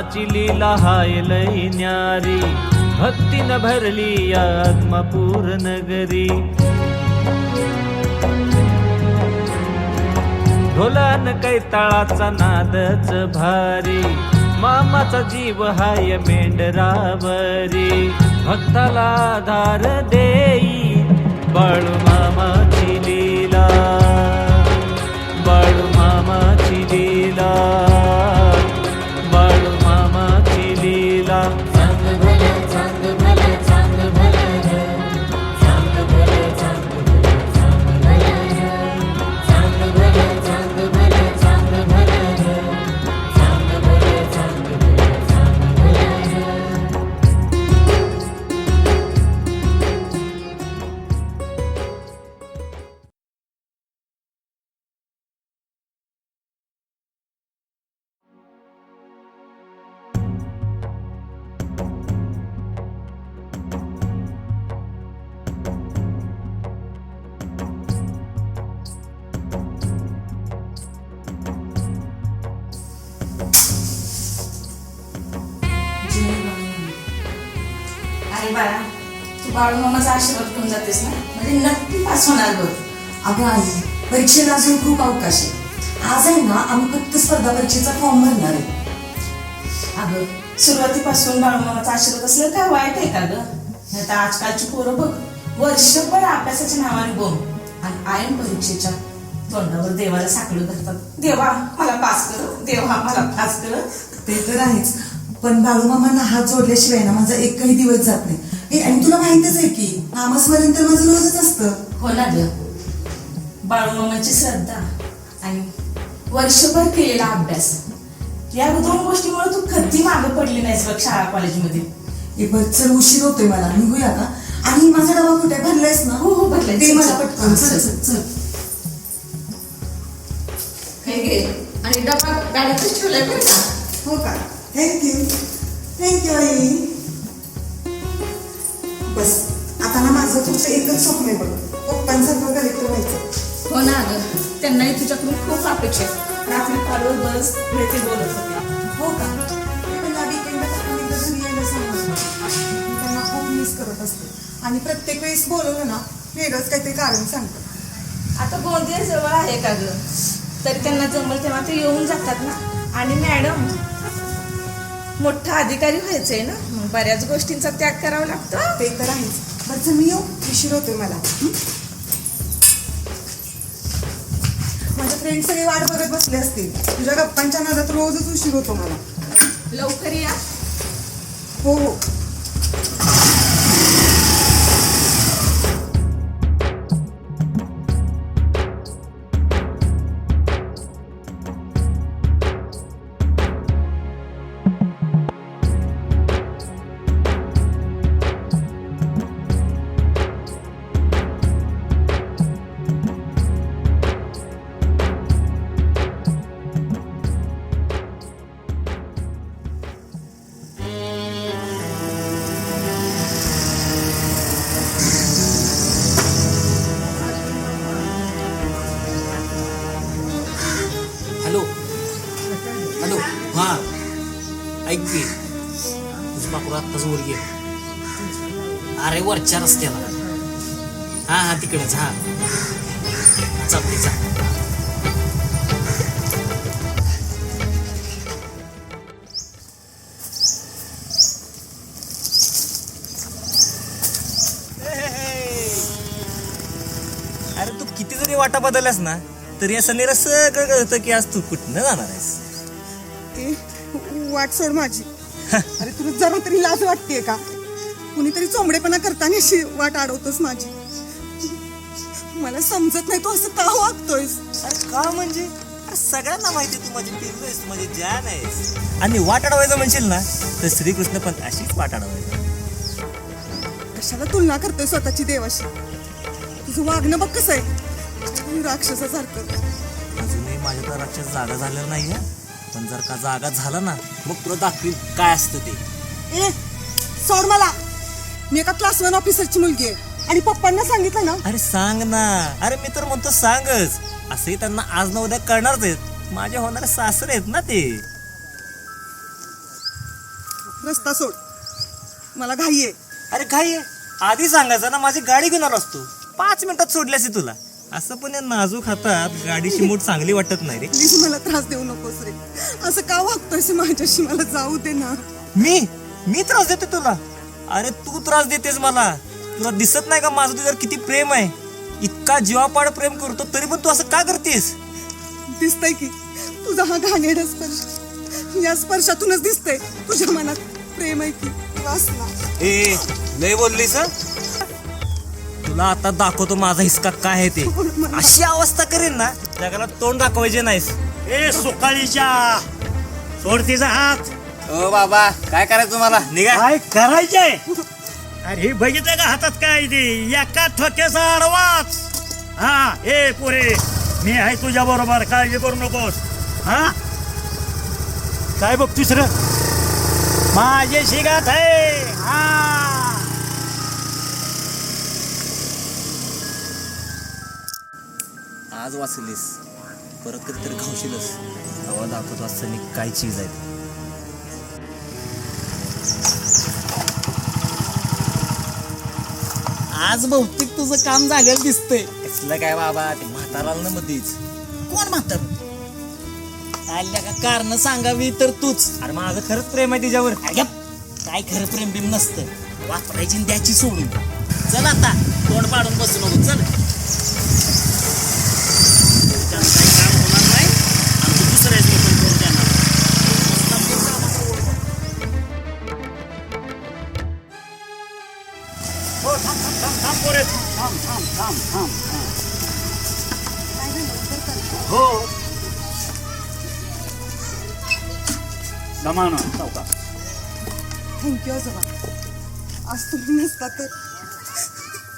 मामाची लीला हाय लय न्यारी. भक्तीनं भरली आत्मपूर नगरी. ढोलान कैताळाचा नादच भारी. मामाचा जीव हाय मेंढरावरी. भक्ताला आधार देई बाळू नाही बाळा तू बाळूमामाचा आशीर्वाद घेऊन जातेस ना? म्हणजे नक्की पास होणार बघ. अगं आई परीक्षेला अजून खूप अवकाश आहे. आज आहे ना आम्ही फक्त स्पर्धा परीक्षेचा फॉर्म भरणार आहे. अगं सुरुवातीपासून बाळूमामाचा आशीर्वाद असलं काय वाईट आहे का गं? नाही तर आजकालची पोरं बघ वर्षभर अभ्यासाच्या नावाने बोंब आणि आयन परीक्षेच्या तोंडावर देवाला साकडं धरतात. देवा मला पास कर देवा मला पास कर. ते तर आहेच. पण बाळूमामांना हात जोडल्याशिवाय ना माझा एकही दिवस जात नाही. आणि तुला माहितच आहे की नामस्मरण तर माझं रोजच असतं. हो ना ग बाळूमामाची श्रद्धा आणि वर्षभर केलेला अभ्यास. या दोन गोष्टीमुळे तू कधी मागे पडली नाहीस बघ शाळा कॉलेजमध्ये. हे बघ चल उशीर होतोय मला. निघूया का आणि माझा डबा कुठे? भरलायस ना? हो, हो, भरलाय. ते मला. पटकन. चल चल. चल. चल. हे घे. आणि डबा गाडीतच ठेवलाय बरं का? हो का? थँक्यू थँक्यू आई. बस आता ना माझं फक्त एकच स्वप्न आहे बघ. पप्पांसारखं कलेक्टर व्हायचं हो ना ग त्यांनाही तुझ्याकडून खूप अपेक्षा आहे. रात्री कॉलवर बस ते बोलत होते हो का? आपण एकदा घरी यायला. मी त्यांना खूप मिस करत असते. आणि प्रत्येक वेळेस बोलवलं ना वेगळंच काहीतरी कारण सांगतात. आता गोंदिया जवळ आहे का ग? तरी त्यांना जमल तेव्हा ते येऊन जातात ना. आणि मॅडम मोठा अधिकारी व्हायचंय ना? मग बऱ्याच गोष्टींचा त्याग करावा लागतो. ते तर आहेच. बरं मी येऊ. उशीर होतोय मला? माझे फ्रेंड सगळे वाट बघत बसले असतील. तुझ्या गप्पांच्या नादात रोजच उशीर होतो मला. लवकर या. हो हो. आत्ताच वर गेलं अरे वरच्या रस्त्याला. हां हां तिकडेच हां. चालते चा अरे तू किती जरी वाटा बदलल्यास ना तरी असं निरस सगळं कळतं की आज तू कुठनं जाणार आहेस? ते वाट सोड माझी. अरे तुला जरा तरी लाज वाटतेय का? कुणीतरी चोंबडेपणा करताना अशी वाट अडवतोस माझी. मला समजत नाही तू असं का वागतोयस? अरे का म्हणजे? सगळ्यांना माहिती आहे तू माझी पिल्लू आहेस तू माझी जान आहेस. आणि वाट अडवायचं म्हणशील ना तर श्रीकृष्ण पण अशीच वाट अडवायचं कशाला तुलना करतोय स्वतःची देवाशी? तुझं वागणं बघ कसं आहे. राक्षसासारखं. अजूनही माझ्या तर राक्षस जागा झालेला नाहीये. पण जर का जागा झाला ना मग तुला दाखवील काय असतं ते. ए सोड मला. मी एका क्लास वन ऑफिसरची मुलगी आहे. आणि पप्पांना सांगितलं ना. अरे सांग ना. अरे मी तर म्हणतो सांगच. असंही त्यांना आज ना उद्या करणारच आहेत. माझे होणारे सासरे आहेत ना ते. रस्ता सोड. मला घाई आहे. अरे काय आहे? आधी सांगायचं ना माझी गाडी आलो असतो. पाच मिनिटात सोडल्यास तुला. असं पण या नाजूक हातात गाडीची मूठ चांगली वाटत नाही रे. प्लीज मला त्रास देऊ नकोस रे. असं का वागतोयस माझ्याशी? मला जाऊ दे ना. मी? मी त्रास देते तुला? अरे तू त्रास देतेस मला. तुला दिसत नाही का माझं तुझ्यावर किती प्रेम आहे? इतका जीवापाड प्रेम करतो तरी पण तू असं का करतेस? दिसतंय की तुझा हा घाणेरडा स्पर्श. या स्पर्शातूनच दिसतंय तुझ्या मनात प्रेम आहे की ए लय बोललीस हं? तुला आता दाखवतो माझा हिसका काय आहे ते. अशी अवस्था करेन ना जगाला तोंड दाखवायचे नाहीस. ए सुकाळीच्या! सोड तिचा हात. ओ बाबा काय करायचं तुम्हाला? निघा. काय करायचंय? अरे हे बघितलं का हातात काय ते? एका ठोक्याचा आडवाच. हा ए पुरे मी आहे तुझ्या बरोबर काळजी करू नकोस. हा? काय बघ तिसरं माझे शिगात आहे. हा. आज वाचलीस. परत कधीतरी खाऊशीलच. हवा दाखवतो असं काय चीज आहे. आज बहुतेक तुझं काम झालेलं दिसतंय. कसलं काय बाबा? ते म्हातारा ना मध्येच कोण म्हातार? आल्या का कारण सांगावी तर तूच. अरे माझं खरंच प्रेम आहे तिच्यावर. अगं, काय खरं प्रेम बिम नसतं. वापरायची आणि द्यायची सोडून. चल आता तोंड पाडून बसू नको. चल. पोरे थांब थांब थांब थांब थांब. हो दमानं चौका थँक्यू आजोबा. आज तुम्ही नसता तर.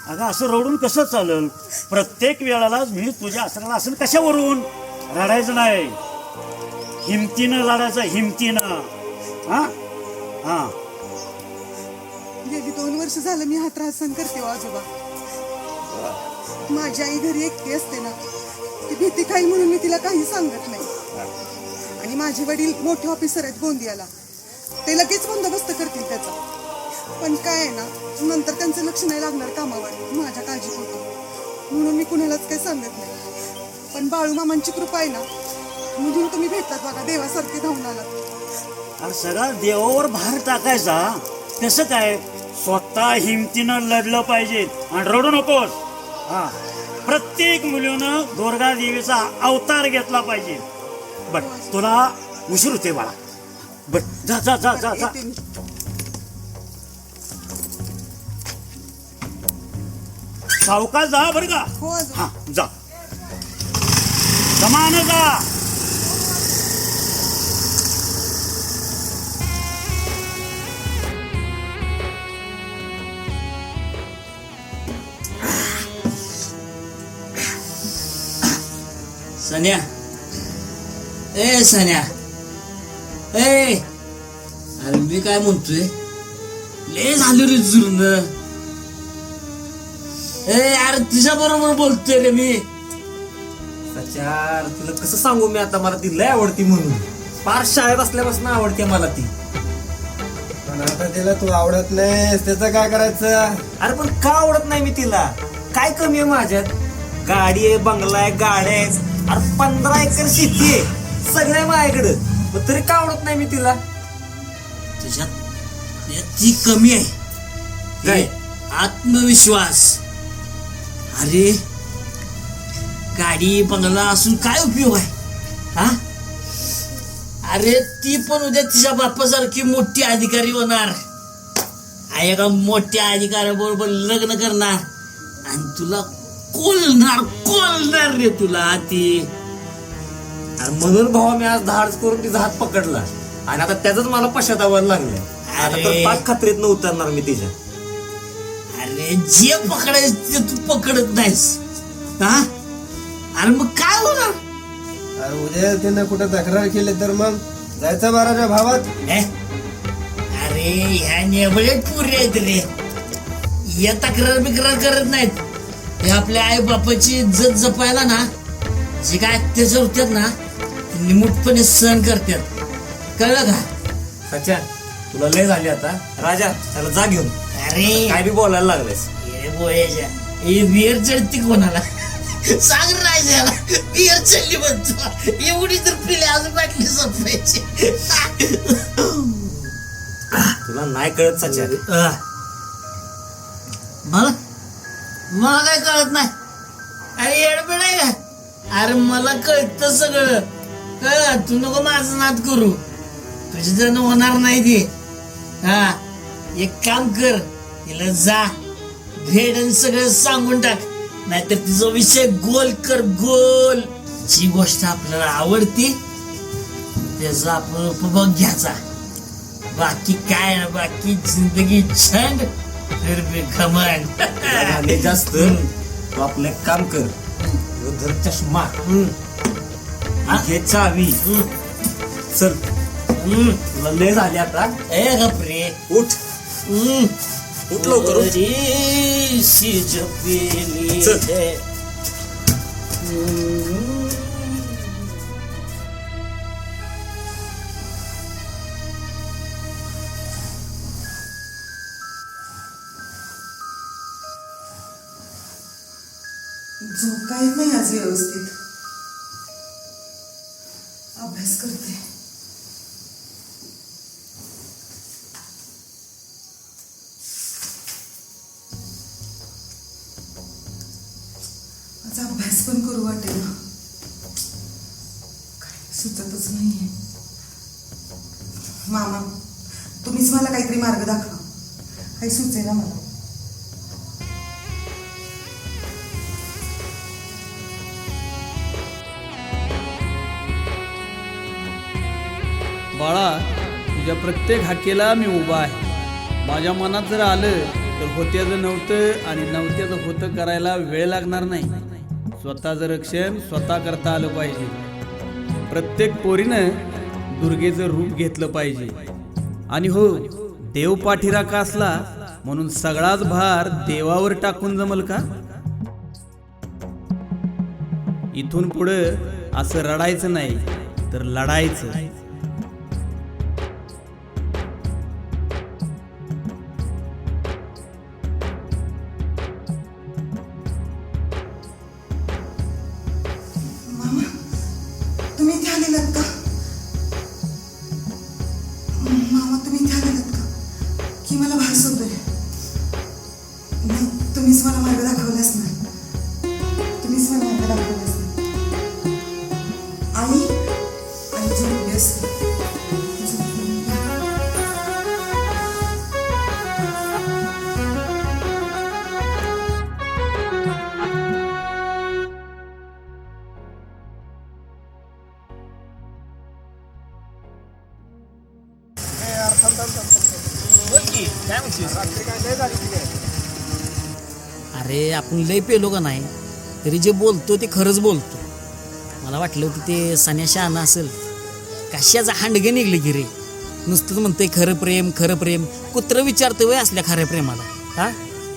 अगं असं रडून कसं चालेल? प्रत्येक वेळाला मी तुझ्या असं असं कशावरून? रडायचं नाही. हिमतीनं लढायचं हिमतीनं. हा? हा. गेली दोन वर्ष झालं मी हा त्रास सहन करते हो आजोबा. माझी आई घरी एकटी असते ना ती भीती काही म्हणून मी तिला काही सांगत नाही. आणि माझे वडील मोठे ऑफिसर आहेत गोंदियाला. ते लगेच बंदोबस्त करतील त्याचा. पण काय आहे ना नंतर त्यांचं लक्ष नाही लागणार कामावर माझ्या काळजी होतो म्हणून मी कुणालाच काही सांगत नाही. पण बाळूमामांची कृपा आहे ना म्हणून तुम्ही भेटतात बघा देवासारखे धावून आलात. अरे सगळा देवावर भार टाकायचा. कसं काय? स्वतः हिमतीनं लढलं पाहिजे. आणि रडू नकोस. हा. प्रत्येक मुलीनं दुर्गा देवीचा अवतार घेतला पाहिजे. बट तुला उशीर होते बाळा. बट जा जा जा जा जा. सावकाश जा बरं का. हो आजोबा हा जा. समान जा. सन्या. ए सन्या. ए. अरे मी काय म्हणतोय? ले झालं रे जुळण ए अरे तुझ्या बरोबर बोलतोय रे मी. सचार तुला कसं सांगू मी आता? मला ती लय आवडती म्हणून. फार शाळेत असल्यापासून आवडते मला ती. पण आता तिला तू आवडत नाहीस त्याचं काय करायचं? अरे पण का आवडत नाही मी तिला? काय कमी आहे माझ्यात? गाडी आहे बंगला आहे गाड्या आहेत. अरे पंधरा एकर शेती आहे. सगळ्या माझ्याकडं. पण तरी का आवडत नाही मी तिला? तुझ्यात तुझ्यात ती कमी आहे. काय? हे, आत्मविश्वास. अरे गाडी बंगला असून काय उपयोग आहे? हा? अरे ती पण उद्या तिच्या बापासारखी मोठी अधिकारी होणार. आहे एका मोठ्या अधिकाऱ्याबरोबर लग्न करणार. आणि तुला कोलणार कोलणार रे तुला ती म्हणून भावा मी आज धाड करून तिचा हात पकडला. आणि आता त्याच मला पश्चातावायला लागलं आता तर अरे. पाक खात्रीतनं उतरणार मी तिच्या. अरे जे पकडायचं ते तू पकडत नाहीस. हा? अरे मग काय होणार? अरे उद्या तिनं कुठं तक्रार केली तर मग? जायचं बाराच्या भावात? हे? अरे ह्या नेबळे पुरे आहेत रे. या तक्रार बिक्रार करत नाहीत. हे आपल्या आई बापाची इज्जत जपायला ना जे काय अत्याचार होतात ना ते निमूटपणे सहन करतात. कळलं का? सच्या तुला लय झाली आता. राजा त्याला जा घेऊन. अरे. काय बी बोलायला लागलेस. ये बोयाच्या हे बियर चढती कोणाला? सांग राजाला. बियर चढली म्हणतो. एवढी तर पिले अजून बाटली संपायची तुला नाही कळत सच्या अह. मला? मला काय कळत नाही. अरे येडबेड आहे का अरे मला कळतं सगळं. कळ तू नको माझं नाद करू. तुझी जण होणार नाही ते. हा एक काम कर. तिला जा. भेट आणि सगळं सांगून टाक. नाहीतर तिचा विषय गोल कर गोल. जी गोष्ट आपल्याला आवडती त्याचा आपण उपभोग घ्यायचा. बाकी काय ना बाकी जिंदगी छंड झाले जास्त. तू आपलं एक काम कर. ह्यो धर चष्मा हा? घे चावी. चल. तुला लय झाली आता. ए गपरे उठ. उठ लवकर उठ. सी चल. काय येत नाही आज व्यवस्थित. अभ्यास करते. आज अभ्यास पण करू वाटेल. काय सुचतच नाहीये. मामा तुम्हीच मला काहीतरी मार्ग दाखवा. काही सुचेना मला. प्रत्येक हाकेला मी उभा आहे. माझ्या मनात जर आलं तर होत्याचं नव्हतं आणि नव्हत्याचं होतं करायला वेळ लागणार नाही. स्वतःचं रक्षण स्वतः करता आलं पाहिजे. प्रत्येक पोरीनं दुर्गेचं रूप घेतलं पाहिजे. आणि हो देव पाठीराखा असला म्हणून सगळाच भार देवावर टाकून जमल का? इथून पुढं असं रडायचं नाही तर लढायचं. आपण लय पेलो का नाही तरी जे बोलतो ते खरंच बोलतो. मला वाटलं होतं ते सन्या शहाणा असेल. कशाचं हांडगे निघले की रे? नुसतंच म्हणतंय खरं प्रेम खरं प्रेम. कुत्र विचारतं वय असल्या खऱ्या प्रेमाला. हा?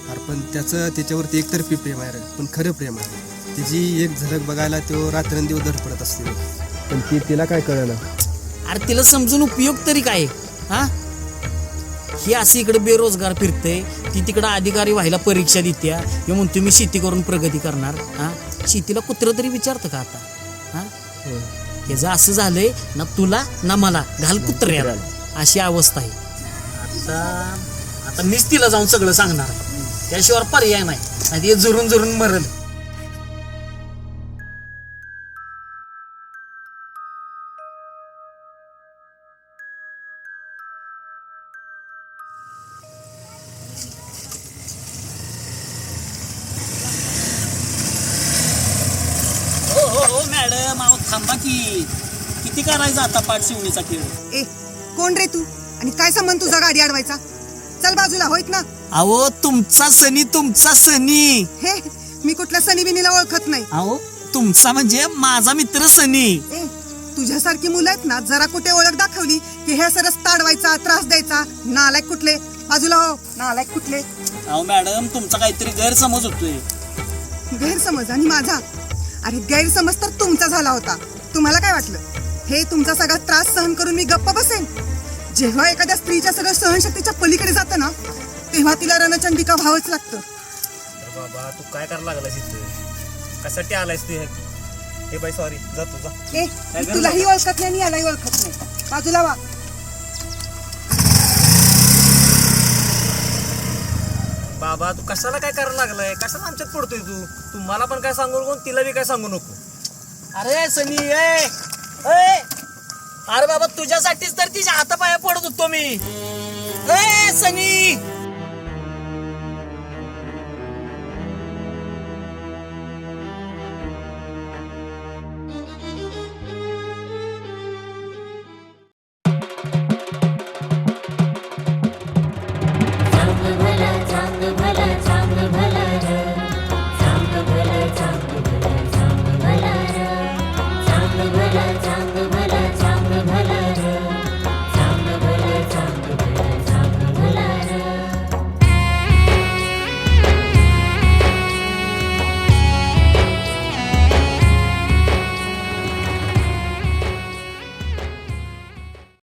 अरे पण त्याचं त्याच्यावरती एकतर्फी प्रेम आहे रे. पण खरं प्रेम आहे. त्याची एक झलक बघायला तो रात्रंदिवस धडपडत असते. पण ती तिला काय कळलं अरे तिला समजून उपयोग तरी काय? हा? ही अशी इकडे बेरोजगार फिरते ती तिकडं अधिकारी व्हायला परीक्षा देत्या. हे म्हणतो मी शेती करून प्रगती करणार. हा? शेतीला कुत्रं तरी विचारतं का आता? हा? याचं असं झालंय ना तुला ना मला. घाल कुत्र्याला. अशी अवस्था आहे. आता आता मीच तिला जाऊन सगळं सांगणार. त्याशिवाय पर्याय नाही. नाही ते जुरून जुरून मरल. मॅडम अहो थांबा की. किती करायचं आता पाठ शिवणीचा खेळ? ए कोण रे तू? आणि काय संबंध तुझा गाडी अडवायचा? चल बाजूला होईत ना? अहो तुमचा सनी तुमचा सनी. हे मी कुठल्या सनीबिनीला ओळखत नाही. अहो तुमचा म्हणजे माझा मित्र सनी. ए तुझ्यासारखी मुलं आहेत ना जरा कुठे ओळख दाखवली की हे सरस ताडवायचा त्रास द्यायचा? नालायक कुठले? बाजूला हो नालायक कुठले? अहो मॅडम तुमचा काहीतरी गैरसमज होतोय. गैरसमज? आणि माझा? अरे गैरसमज तर तुमचा झाला होता. तुम्हाला काय वाटलं? हे तुमचा सगळा त्रास सहन करून मी गप्प बसेन. जेव्हा एखाद्या स्त्रीच्या सगळं सहनशक्तीच्या पलीकडे जातं ना तेव्हा तिला रणचंडिका व्हावंच लागतं. अरे बाबा तू काय करायला लागलास इथं? कशासाठी आलायस तू हे? बाई सॉरी जा तू जा. ए मी तुलाही ओळखत नाही आणि यालाही ओळखत नाही. बाजूला वा. बाबा तू कशाला काय करायला लागलाय? कशाला आमच्यात पडतोय तू? तू मला पण काय सांगू नको तिला बी काय सांगू नको. अरे सनी ए ए! अरे बाबा तुझ्यासाठीच तर तिच्या हातापाया पडत होतो मी. ए सनी!